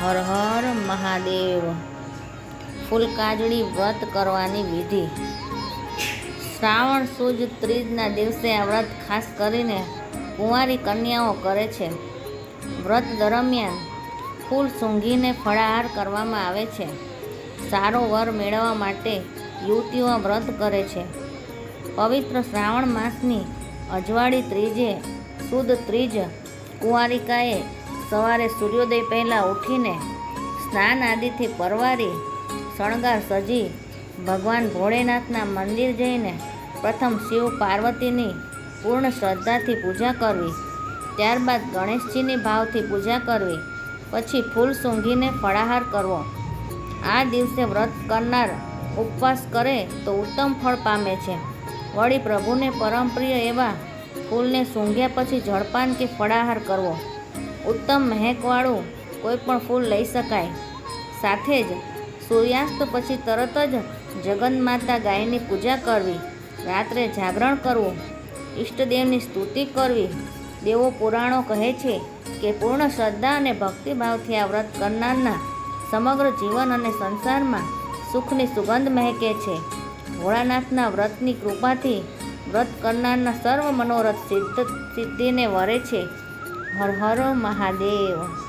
હર હર મહાદેવ. ફૂલકાજળી વ્રત કરવાની વિધિ. શ્રાવણ સુદ ત્રીજના દિવસે આ વ્રત ખાસ કરીને કુંવારી કન્યાઓ કરે છે. વ્રત દરમિયાન ફૂલ સૂંઘીને ફળાહાર કરવામાં આવે છે. સારો વર મેળવવા માટે યુવતીઓ વ્રત કરે છે. પવિત્ર શ્રાવણ માસની અજવાળી ત્રીજે સુદ ત્રીજ કુંવારિકાએ સવારે સૂર્યોદય પહેલાં ઉઠીને સ્નાન આદિથી પરવારી શણગાર સજી ભગવાન ભોળેનાથના મંદિર જઈને પ્રથમ શિવ પાર્વતીની પૂર્ણ શ્રદ્ધાથી પૂજા કરવી. ત્યારબાદ ગણેશજીની ભાવથી પૂજા કરવી. પછી ફૂલ સૂંઘીને ફળાહાર કરવો. આ દિવસે વ્રત કરનાર ઉપવાસ કરે તો ઉત્તમ ફળ પામે છે. વળી પ્રભુને પરમપ્રિય એવા ફૂલને સૂંઘ્યા પછી જળપાન કે ફળાહાર કરવો. ઉત્તમ મહેકવાળું કોઈ પણ ફૂલ લઈ શકાય. સાથે જ સૂર્યાસ્ત પછી તરત જ જગન્માતા ગાયની પૂજા કરવી, રાત્રે જાગરણ કરવું, ઈષ્ટદેવની સ્તુતિ કરવી. દેવો પુરાણો કહે છે કે પૂર્ણ શ્રદ્ધા અને ભક્તિભાવથી આ વ્રત કરનારના સમગ્ર જીવન અને સંસારમાં સુખની સુગંધ મહેકે છે. ભોળાનાથના વ્રતની કૃપાથી વ્રત કરનારના સર્વ મનોરથ સિદ્ધ સિદ્ધિને વરે છે. હર હર મહાદેવ.